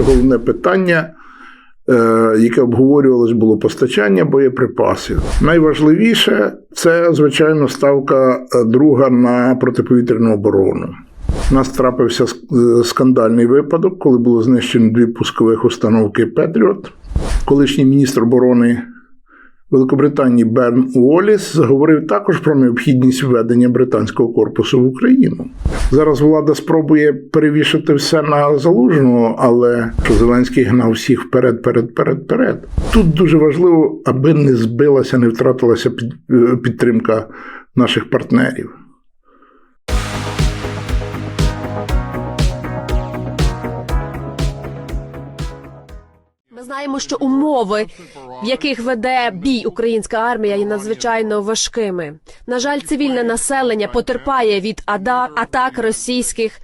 що головне питання, е, яке обговорювалось, було постачання боєприпасів. Найважливіше це, звичайно, ставка е, друга на протиповітряну оборону. У нас трапився е, скандальний випадок, коли було знищено дві пускових установки Петріот. Колишній міністр оборони Великобританії Берн Уоліс заговорив також про необхідність введення британського корпусу в Україну. Зараз влада спробує перевішати все на залужного, але Зеленський гнав всіх вперед, перед, перед, перед. Тут дуже важливо, аби не збилася, не втратилася під- е, підтримка наших партнерів. Знаємо, що умови, в яких веде бій українська армія, є надзвичайно важкими. На жаль, цивільне населення потерпає від атак російських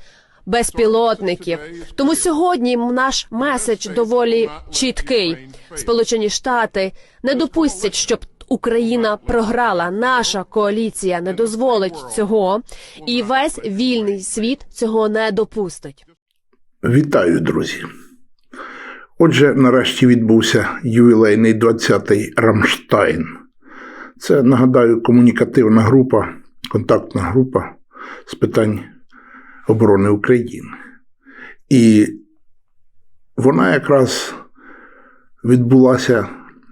безпілотників. Тому сьогодні наш меседж доволі чіткий. Сполучені Штати не допустять, щоб Україна програла. Наша коаліція не дозволить цього, і весь вільний світ цього не допустить. Вітаю, друзі! Отже, нарешті відбувся ювілейний 20-й Рамштайн. Це, нагадаю, комунікативна група, контактна група з питань оборони України. І вона якраз відбулася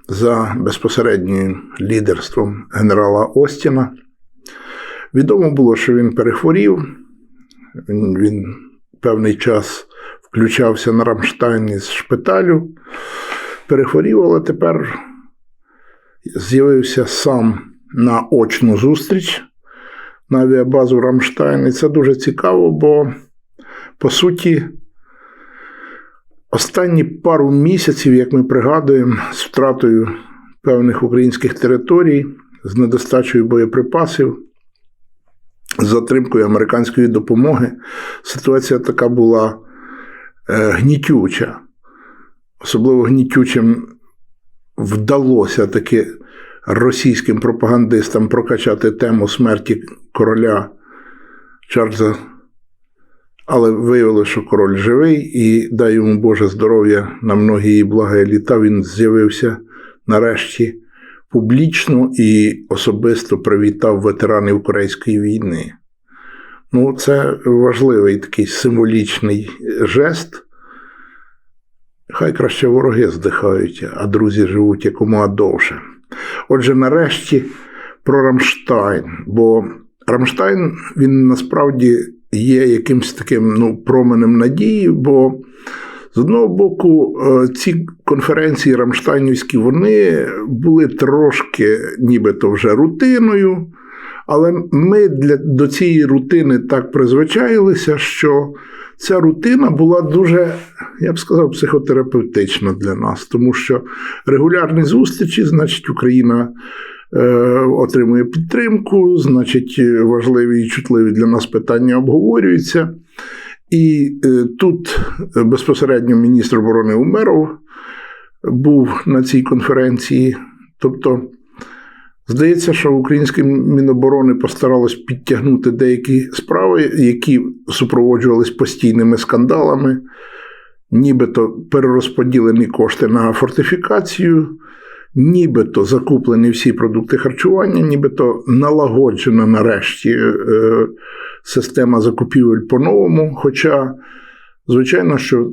за безпосереднім лідерством генерала Остіна. Відомо було, що він перехворів, він, певний час включався на Рамштайні з шпиталю, перехворів, але тепер з'явився сам на очну зустріч на авіабазу Рамштайн. І це дуже цікаво, бо по суті. Останні пару місяців, як ми пригадуємо, з втратою певних українських територій, з недостачею боєприпасів, з затримкою американської допомоги, ситуація така була гнітюча. Особливо гнітючим вдалося таки російським пропагандистам прокачати тему смерті короля Чарльза але виявилося, що король живий, і дай йому Боже здоров'я на многі і благі літа. Він з'явився нарешті публічно і особисто привітав ветеранів Корейської війни. Ну, це важливий такий символічний жест. Хай краще вороги здихають, а друзі живуть якомога довше. Отже, нарешті про Рамштайн. Бо Рамштайн він насправді є якимось таким ну, променем надії, бо з одного боку, е, ці конференції Рамштайнівські вони були трошки нібито вже рутиною, але ми для, до цієї рутини так призвичаїлися, що ця рутина була дуже, я б сказав, психотерапевтична для нас, тому що регулярні зустрічі, значить, Україна. е, Отримує підтримку, значить, важливі і чутливі для нас питання обговорюються. І е, тут безпосередньо міністр оборони Умеров був на цій конференції. Тобто, здається, що українське Міноборони постаралось підтягнути деякі справи, які супроводжувались постійними скандалами, нібито перерозподілені кошти на фортифікацію. Нібито закуплені всі продукти харчування, нібито налагоджена нарешті е, система закупівель по-новому. Хоча, звичайно, що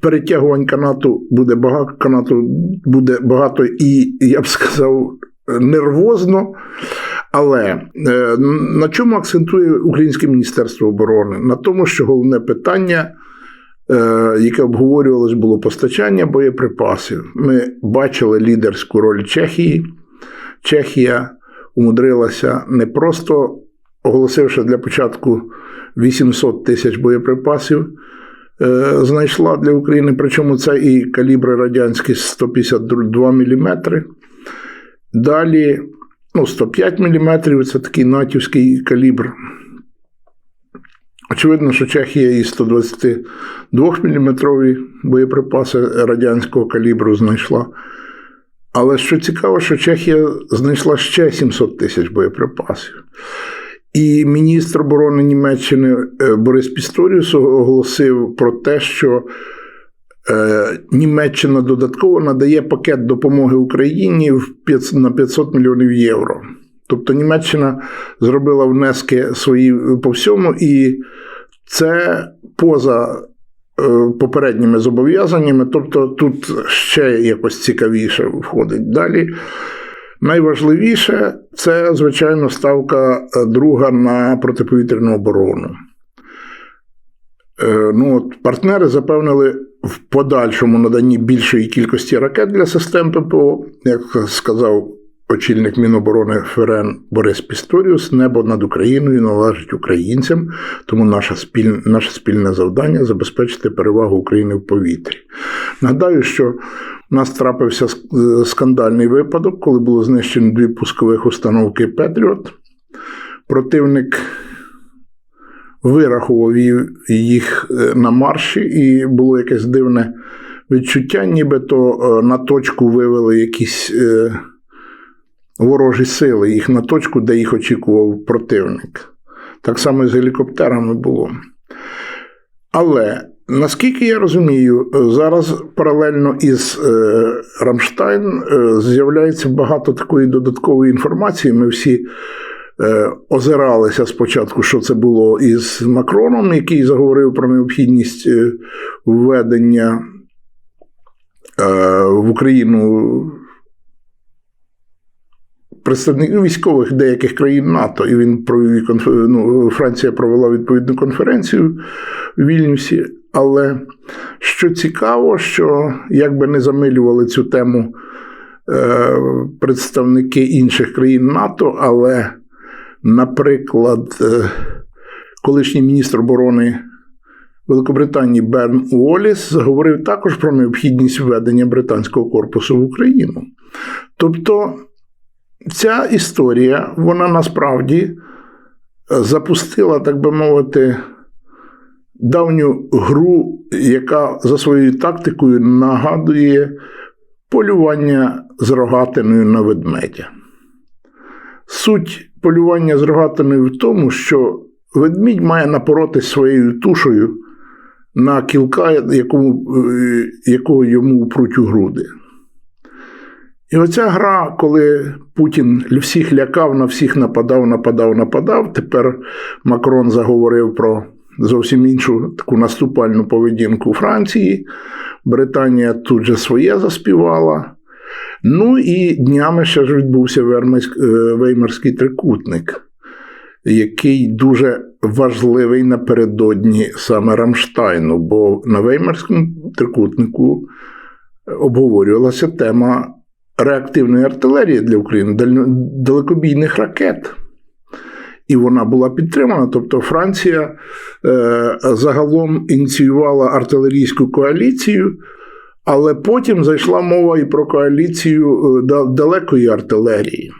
перетягувань канату буде багато, канату буде багато і, я б сказав, нервозно. Але е, на чому акцентує Українське Міністерство оборони? На тому, що головне питання. е, Яке обговорювалось, було постачання боєприпасів. Ми бачили лідерську роль Чехії. Чехія умудрилася не просто оголосивши для початку 800 тисяч боєприпасів, е, знайшла для України, причому це і калібри радянські 152 мм. Далі ну, 105 мм це такий натівський калібр. Очевидно, що Чехія і 122 мм боєприпаси радянського калібру знайшла. Але що цікаво, що Чехія знайшла ще 700 тисяч боєприпасів. І міністр оборони Німеччини е, Борис Пісторіус оголосив про те, що Німеччина додатково надає пакет допомоги Україні на 500 мільйонів євро. Тобто Німеччина зробила внески свої по всьому, і це поза е, попередніми зобов'язаннями. Тобто тут ще якось цікавіше входить далі. Найважливіше це, звичайно, ставка е, друга на протиповітряну оборону. Е, Ну, от, партнери запевнили в подальшому наданні більшої кількості ракет для систем ППО, як сказав очільник Міноборони ФРН Борис Пісторіус, небо над Україною належить українцям, тому наша спіль... наше спільне завдання забезпечити перевагу України в повітрі. Нагадаю, що у нас трапився е, скандальний випадок, коли було знищено дві пускових установки Петріот. Противник вирахував їх е, на марші, і було якесь дивне відчуття, нібито е, на точку вивели якісь е, ворожі сили, їх на точку, де їх очікував противник. Так само і з гелікоптерами було. Але наскільки я розумію, зараз паралельно із Рамштайн з'являється багато такої додаткової інформації. Ми всі озиралися спочатку, що це було із Макроном, який заговорив про необхідність е, введення е, в Україну представників військових деяких країн НАТО, і він провів ну, Франція провела відповідну конференцію в Вільнюсі. Але що цікаво, що як би не замилювали цю тему е, представники інших країн НАТО, але, наприклад, е, колишній міністр оборони Великобританії Берн Уоліс заговорив також про необхідність введення британського корпусу в Україну. Тобто ця історія, вона насправді е, запустила, так би мовити, давню гру, яка за своєю тактикою нагадує полювання з рогатиною на ведмедя. Суть полювання з рогатиною в тому, що ведмідь має напоротись своєю тушею на кілка, якому, е, якого йому впруть у груди. І оця гра, коли Путін всіх лякав, на всіх нападав, нападав, нападав. Тепер Макрон заговорив про зовсім іншу таку наступальну поведінку Франції. Британія тут же своє заспівала. Ну і днями ще ж відбувся е, Веймарський трикутник, який дуже важливий напередодні саме Рамштайну, бо на Веймарському трикутнику обговорювалася тема реактивної артилерії для України, далекобійних ракет. І вона була підтримана. Тобто Франція е, загалом ініціювала артилерійську коаліцію, але потім зайшла мова і про коаліцію е, далекої артилерії.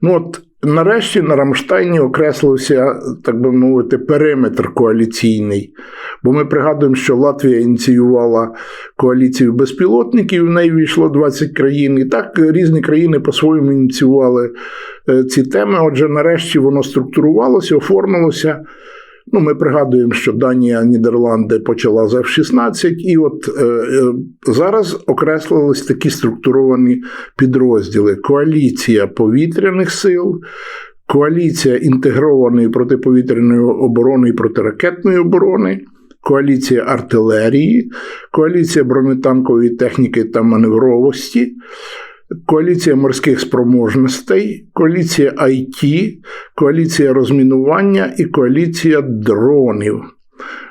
Ну от нарешті на Рамштайні окреслився, так би мовити, периметр коаліційний. Бо ми пригадуємо, що Латвія ініціювала коаліцію безпілотників, в неї війшло 20 країн. І так різні країни по-своєму ініціювали е, ці теми. Отже, нарешті воно структурувалося, оформилося. Ну, ми пригадуємо, що Данія, Нідерланди почала з F-16, і от е, е, зараз окреслились такі структуровані підрозділи: коаліція повітряних сил, коаліція інтегрованої протиповітряної оборони і протиракетної оборони. Коаліція артилерії, коаліція бронетанкової техніки та маневровості, коаліція морських спроможностей, коаліція IT, коаліція розмінування і коаліція дронів.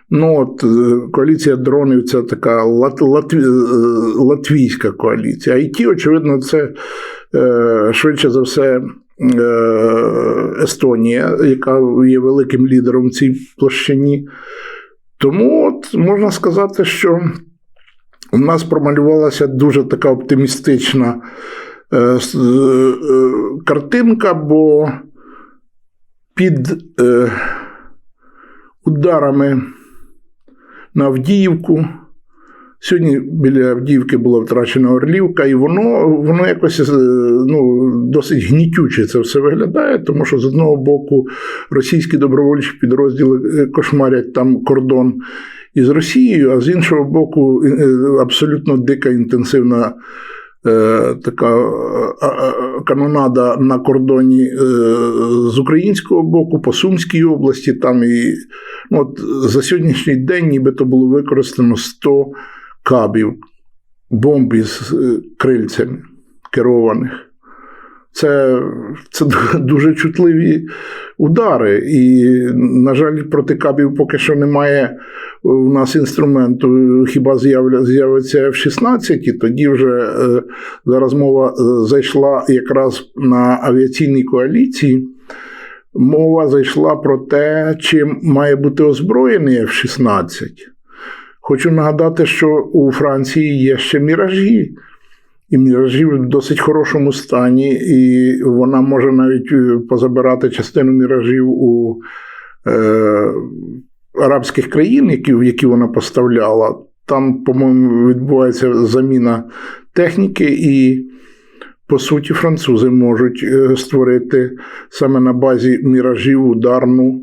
Ну, от, е, коаліція дронів це така латві, е, латвійська коаліція. IT, очевидно, це е, швидше за все. Естонія, яка є великим лідером в цій площині. Тому от можна сказати, що у нас промалювалася дуже така оптимістична е, е, картинка, бо під е, ударами на Авдіївку. Сьогодні біля Авдіївки була втрачена Орлівка, і воно, воно якось ну, досить гнітюче це все виглядає, тому що з одного боку російські добровольчі підрозділи кошмарять там кордон із Росією, а з іншого боку, е, абсолютно дика інтенсивна е, така е, канонада на кордоні з українського боку, по Сумській області. Там і ну, от за сьогоднішній день нібито було використано 100 кабів бомб із крильцями керованих. Це, це дуже чутливі удари. І, на жаль, проти кабів поки що немає у нас інструменту. Хіба з'явиться F-16, і тоді вже е, зараз мова е, зайшла якраз на авіаційній коаліції. Мова зайшла про те, чим має бути озброєний F-16. Хочу нагадати, що у Франції є ще міражі. І міражі в досить хорошому стані, і вона може навіть е, позабирати частину міражів у е, арабських країн, які, в які вона поставляла. Там, по-моєму, відбувається заміна техніки, і, по суті, французи можуть е, створити саме на базі міражів ударну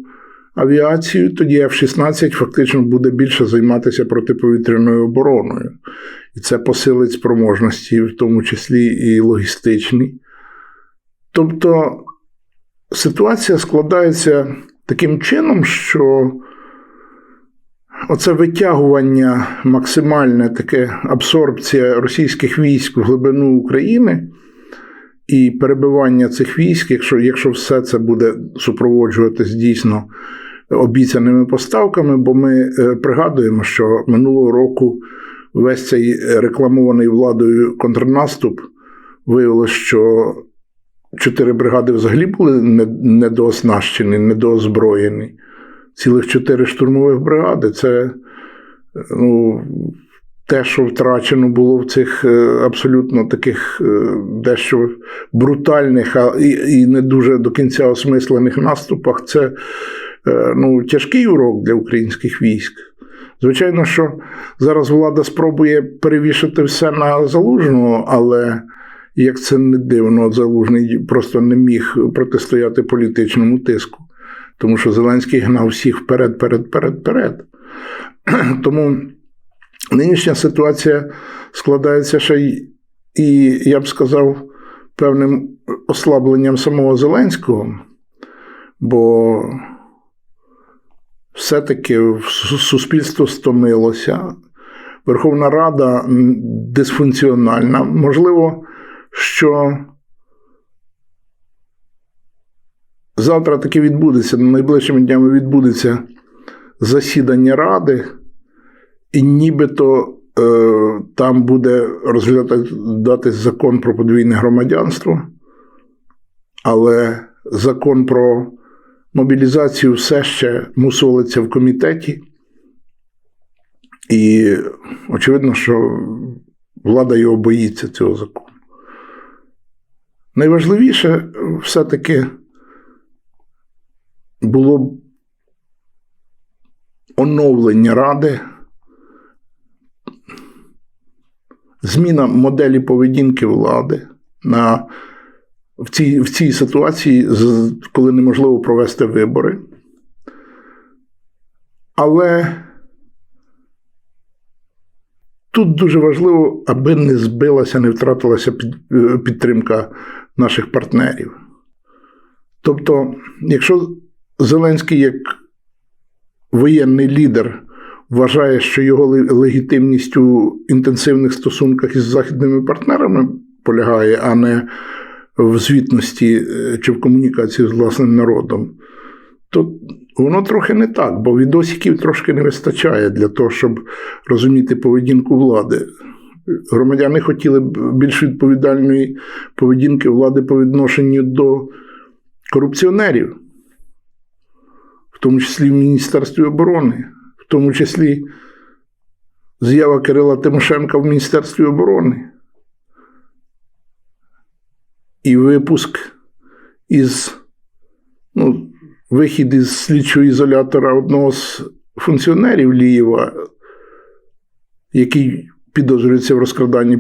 авіацію. Тоді F-16 фактично буде більше займатися протиповітряною обороною. І це посилить спроможності, в тому числі і логістичні. Тобто ситуація складається таким чином, що оце витягування, максимальне таке абсорбція російських військ в глибину України і перебивання цих військ, якщо, якщо все це буде супроводжуватись дійсно обіцяними поставками, бо ми е, пригадуємо, що минулого року весь цей рекламований владою контрнаступ виявилося, що чотири бригади взагалі були недооснащені, недоозброєні. Цілих чотири штурмових бригади. Це ну, те, що втрачено було в цих е, абсолютно таких е, дещо брутальних а і, не дуже до кінця осмислених наступах, це е, ну, тяжкий урок для українських військ. Звичайно, що зараз влада спробує перевішати все на залужного, але як це не дивно, залужний просто не міг протистояти політичному тиску, тому що Зеленський гнав всіх вперед, вперед, вперед, вперед. Тому нинішня ситуація складається ще й, і, я б сказав, певним ослабленням самого Зеленського, бо все-таки суспільство стомилося. Верховна Рада дисфункціональна. Можливо, що завтра таки відбудеться, найближчими днями відбудеться засідання Ради, і нібито е, там буде розглядатись закон про подвійне громадянство, але закон про мобілізацію все ще мусолиться в комітеті. І очевидно, що влада його боїться цього закону. Найважливіше все-таки було оновлення ради, зміна моделі поведінки влади на, в, цій, в цій ситуації, коли неможливо провести вибори. Але тут дуже важливо, аби не збилася, не втратилася е, підтримка наших партнерів. Тобто, якщо Зеленський як воєнний лідер вважає, що його легітимність у інтенсивних стосунках із західними партнерами полягає, а не в звітності е, чи в комунікації з власним народом, то воно трохи не так, бо відосиків трошки не вистачає для того, щоб розуміти поведінку влади. Громадяни хотіли б більш відповідальної поведінки влади по відношенню до корупціонерів, в тому числі в Міністерстві оборони, в тому числі з'ява Кирила Тимошенка в Міністерстві оборони. І випуск із ну, вихід із слідчого ізолятора одного з функціонерів Лієва, який підозрюється в розкраданні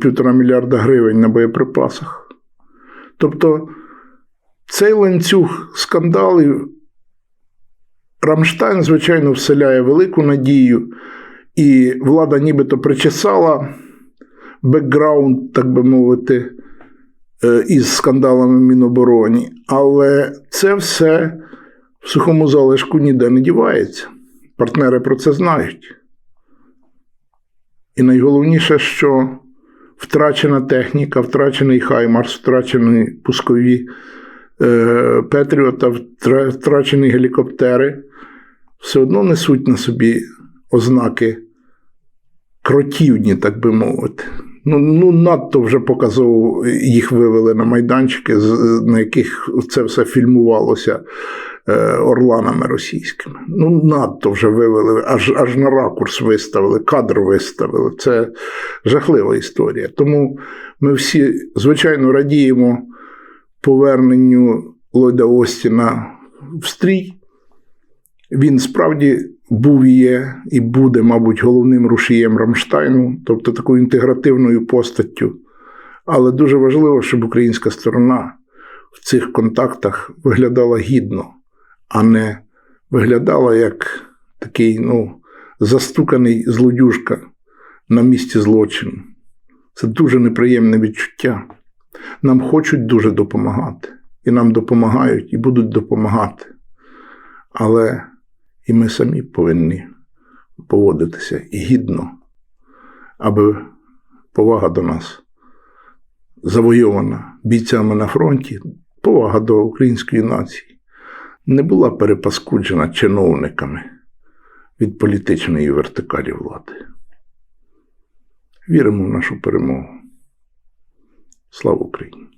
півтора мільярда гривень на боєприпасах. Тобто цей ланцюг скандалів Рамштайн, звичайно, вселяє велику надію, і влада нібито причесала бекграунд, так би мовити, із скандалами в Мінобороні. Але це все в сухому залишку ніде не дівається. Партнери про це знають. І найголовніше, що втрачена техніка, втрачений Хаймарс, втрачені пускові е, Петріота, втрачені гелікоптери все одно несуть на собі ознаки кротівні, так би мовити. Ну, ну надто вже показово їх вивели на майданчики, на яких це все фільмувалося е, орланами російськими. Ну, надто вже вивели, аж, аж на ракурс виставили, кадр виставили. Це жахлива історія. Тому ми всі, звичайно, радіємо поверненню Ллойда Остіна в стрій. Він справді був є, і буде, мабуть, головним рушієм Рамштайну, тобто такою інтегративною постаттю. Але дуже важливо, щоб українська сторона в цих контактах виглядала гідно, а не виглядала як такий ну, застуканий злодюжка на місці злочину. Це дуже неприємне відчуття. Нам хочуть дуже допомагати, і нам допомагають, і будуть допомагати. Але і ми самі повинні поводитися гідно, аби повага до нас завойована бійцями на фронті, повага до української нації не була перепаскуджена чиновниками від політичної вертикалі влади. Віримо в нашу перемогу. Слава Україні!